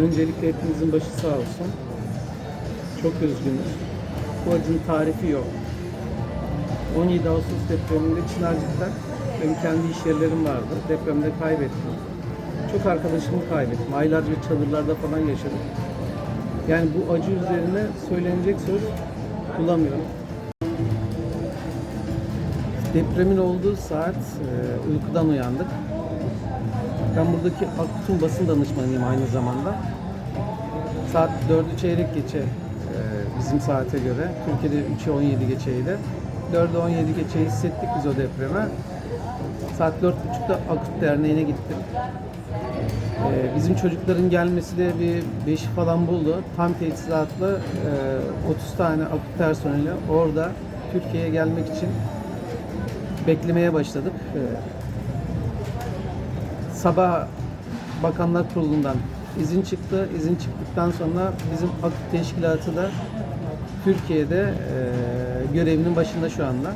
Öncelikle hepinizin başı sağ olsun. Çok üzgünüz. Bu acının tarifi yok. 17 Ağustos depreminde Çınarcık'ta benim kendi iş yerlerim vardı. Depremde kaybettim. Çok arkadaşımı kaybettim. Aylarca çadırlarda falan yaşadım. Yani bu acı üzerine söylenecek söz bulamıyorum. Depremin olduğu saat e, uykudan uyandık. Ben buradaki Akut'un basın danışmanıyım aynı zamanda. Saat 4'ü çeyrek geçe e, bizim saate göre. Türkiye'de 3'e 17 geçeydi. 4'e 17 geçe hissettik biz o depreme. Saat 4.30'da Akut Derneği'ne gittim. E, bizim çocukların gelmesi de bir 5'i falan buldu. Tam teçhizatla e, 30 tane Akut personeli orada Türkiye'ye gelmek için beklemeye başladık. E, sabah Bakanlar Kurulu'ndan izin çıktı. İzin çıktıktan sonra bizim aktif teşkilatı da Türkiye'de e, görevinin başında şu anda.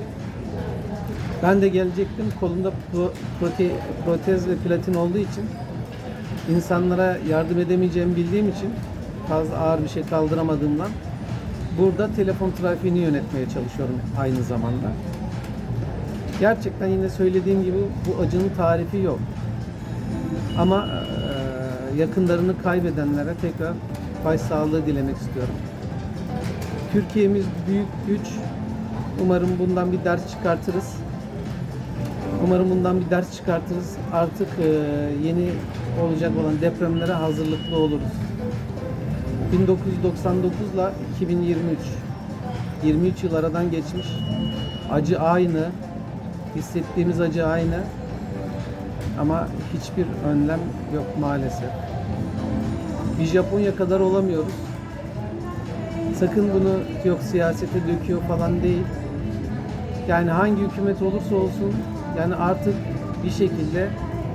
Ben de gelecektim. Kolumda pro- prote- protez ve platin olduğu için insanlara yardım edemeyeceğimi bildiğim için fazla ağır bir şey kaldıramadığımdan burada telefon trafiğini yönetmeye çalışıyorum aynı zamanda. Gerçekten yine söylediğim gibi bu acının tarifi yok. Ama e, yakınlarını kaybedenlere tekrar başsağlığı dilemek istiyorum. Türkiye'miz büyük güç. Umarım bundan bir ders çıkartırız. Umarım bundan bir ders çıkartırız. Artık e, yeni olacak olan depremlere hazırlıklı oluruz. 1999 ile 2023 23 yıl aradan geçmiş. Acı aynı. Hissettiğimiz acı aynı. Ama hiçbir önlem yok maalesef. Bir Japonya kadar olamıyoruz. Sakın bunu yok siyasete döküyor falan değil. Yani hangi hükümet olursa olsun yani artık bir şekilde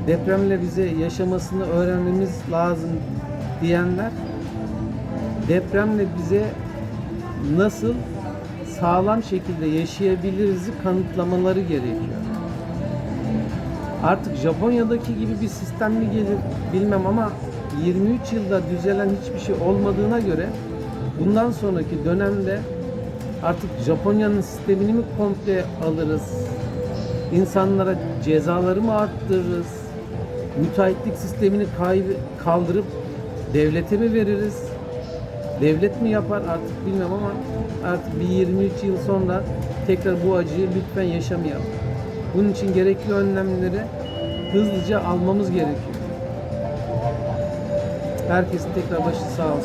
depremle bize yaşamasını öğrenmemiz lazım diyenler depremle bize nasıl sağlam şekilde yaşayabiliriz kanıtlamaları gerekiyor. Artık Japonya'daki gibi bir sistem mi gelir bilmem ama 23 yılda düzelen hiçbir şey olmadığına göre bundan sonraki dönemde artık Japonya'nın sistemini mi komple alırız? İnsanlara cezaları mı arttırırız? Müteahhitlik sistemini kaldırıp devlete mi veririz? Devlet mi yapar artık bilmem ama artık bir 23 yıl sonra tekrar bu acıyı lütfen yaşamayalım. Bunun için gerekli önlemleri hızlıca almamız gerekiyor. Herkesin tekrar başı sağ olsun.